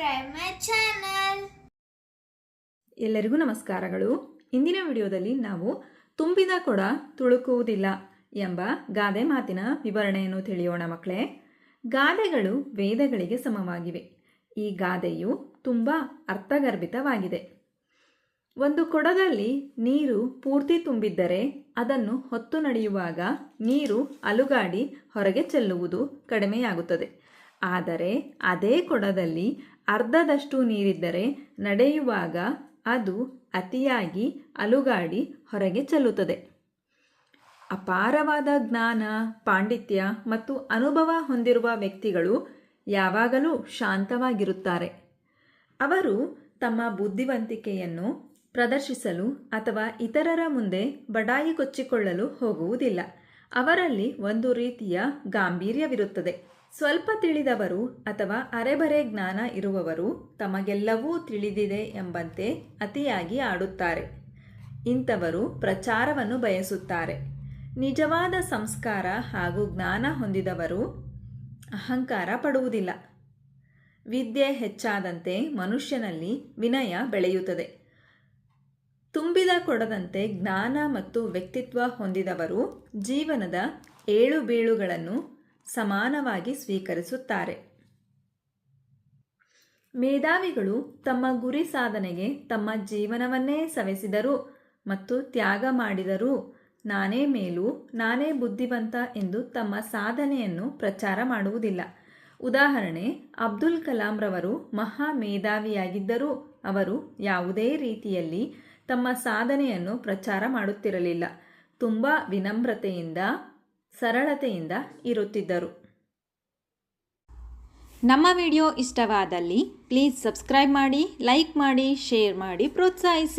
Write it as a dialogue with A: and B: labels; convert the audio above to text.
A: subscribe my channel
B: ಎಲ್ಲರಿಗೂ ನಮಸ್ಕಾರಗಳು. ಇಂದಿನ ವಿಡಿಯೋದಲ್ಲಿ ನಾವು ತುಂಬಿದ ಕೊಡ ತುಳುಕುವುದಿಲ್ಲ ಎಂಬ ಗಾದೆ ಮಾತಿನ ವಿವರಣೆಯನ್ನು ತಿಳಿಯೋಣ ಮಕ್ಕಳೇ. ಗಾದೆಗಳು ವೇದಗಳಿಗೆ ಸಮವಾಗಿವೆ. ಈ ಗಾದೆಯು ತುಂಬ ಅರ್ಥಗರ್ಭಿತವಾಗಿದೆ. ಒಂದು ಕೊಡದಲ್ಲಿ ನೀರು ಪೂರ್ತಿ ತುಂಬಿದ್ದರೆ ಅದನ್ನು ಹೊತ್ತು ನಡೆಯುವಾಗ ನೀರು ಅಲುಗಾಡಿ ಹೊರಗೆ ಚೆಲ್ಲುವುದು ಕಡಿಮೆಯಾಗುತ್ತದೆ. ಆದರೆ ಅದೇ ಕೊಡದಲ್ಲಿ ಅರ್ಧದಷ್ಟು ನೀರಿದ್ದರೆ ನಡೆಯುವಾಗ ಅದು ಅತಿಯಾಗಿ ಅಲುಗಾಡಿ ಹೊರಗೆ ಚೆಲ್ಲುತ್ತದೆ. ಅಪಾರವಾದ ಜ್ಞಾನ, ಪಾಂಡಿತ್ಯ ಮತ್ತು ಅನುಭವ ಹೊಂದಿರುವ ವ್ಯಕ್ತಿಗಳು ಯಾವಾಗಲೂ ಶಾಂತವಾಗಿರುತ್ತಾರೆ. ಅವರು ತಮ್ಮ ಬುದ್ಧಿವಂತಿಕೆಯನ್ನು ಪ್ರದರ್ಶಿಸಲು ಅಥವಾ ಇತರರ ಮುಂದೆ ಬಡಾಯಿ ಕೊಚ್ಚಿಕೊಳ್ಳಲು ಹೋಗುವುದಿಲ್ಲ. ಅವರಲ್ಲಿ ಒಂದು ರೀತಿಯ ಗಾಂಭೀರ್ಯವಿರುತ್ತದೆ. ಸ್ವಲ್ಪ ತಿಳಿದವರು ಅಥವಾ ಅರೆಬರೆ ಜ್ಞಾನ ಇರುವವರು ತಮಗೆಲ್ಲವೂ ತಿಳಿದಿದೆ ಎಂಬಂತೆ ಅತಿಯಾಗಿ ಆಡುತ್ತಾರೆ. ಇಂಥವರು ಪ್ರಚಾರವನ್ನು ಬಯಸುತ್ತಾರೆ. ನಿಜವಾದ ಸಂಸ್ಕಾರ ಹಾಗೂ ಜ್ಞಾನ ಹೊಂದಿದವರು ಅಹಂಕಾರ ಪಡುವುದಿಲ್ಲ. ವಿದ್ಯೆ ಹೆಚ್ಚಾದಂತೆ ಮನುಷ್ಯನಲ್ಲಿ ವಿನಯ ಬೆಳೆಯುತ್ತದೆ. ತುಂಬಿದ ಕೊಡದಂತೆ ಜ್ಞಾನ ಮತ್ತು ವ್ಯಕ್ತಿತ್ವ ಹೊಂದಿದವರು ಜೀವನದ ಏಳು ಬೀಳುಗಳನ್ನು ಸಮಾನವಾಗಿ ಸ್ವೀಕರಿಸುತ್ತಾರೆ. ಮೇಧಾವಿಗಳು ತಮ್ಮ ಗುರಿ ಸಾಧನೆಗೆ ತಮ್ಮ ಜೀವನವನ್ನೇ ಸವೆಸಿದರು ಮತ್ತು ತ್ಯಾಗ ಮಾಡಿದರು. ನಾನೇ ಮೇಲು, ನಾನೇ ಬುದ್ಧಿವಂತ ಎಂದು ತಮ್ಮ ಸಾಧನೆಯನ್ನು ಪ್ರಚಾರ ಮಾಡುವುದಿಲ್ಲ. ಉದಾಹರಣೆ, ಅಬ್ದುಲ್ ಕಲಾಂರವರು ಮಹಾ ಮೇಧಾವಿಯಾಗಿದ್ದರೂ. ಅವರು ಯಾವುದೇ ರೀತಿಯಲ್ಲಿ ತಮ್ಮ ಸಾಧನೆಯನ್ನು ಪ್ರಚಾರ ಮಾಡುತ್ತಿರಲಿಲ್ಲ. ತುಂಬ ವಿನಮ್ರತೆಯಿಂದ, ಸರಳತೆಯಿಂದ ಇರುತ್ತಿದ್ದರು.
C: ನಮ್ಮ ವಿಡಿಯೋ ಇಷ್ಟವಾದಲ್ಲಿ ಪ್ಲೀಸ್ ಸಬ್ಸ್ಕ್ರೈಬ್ ಮಾಡಿ ಲೈಕ್ ಮಾಡಿ ಶೇರ್ ಮಾಡಿ, ಪ್ರೋತ್ಸಾಹಿಸಿ.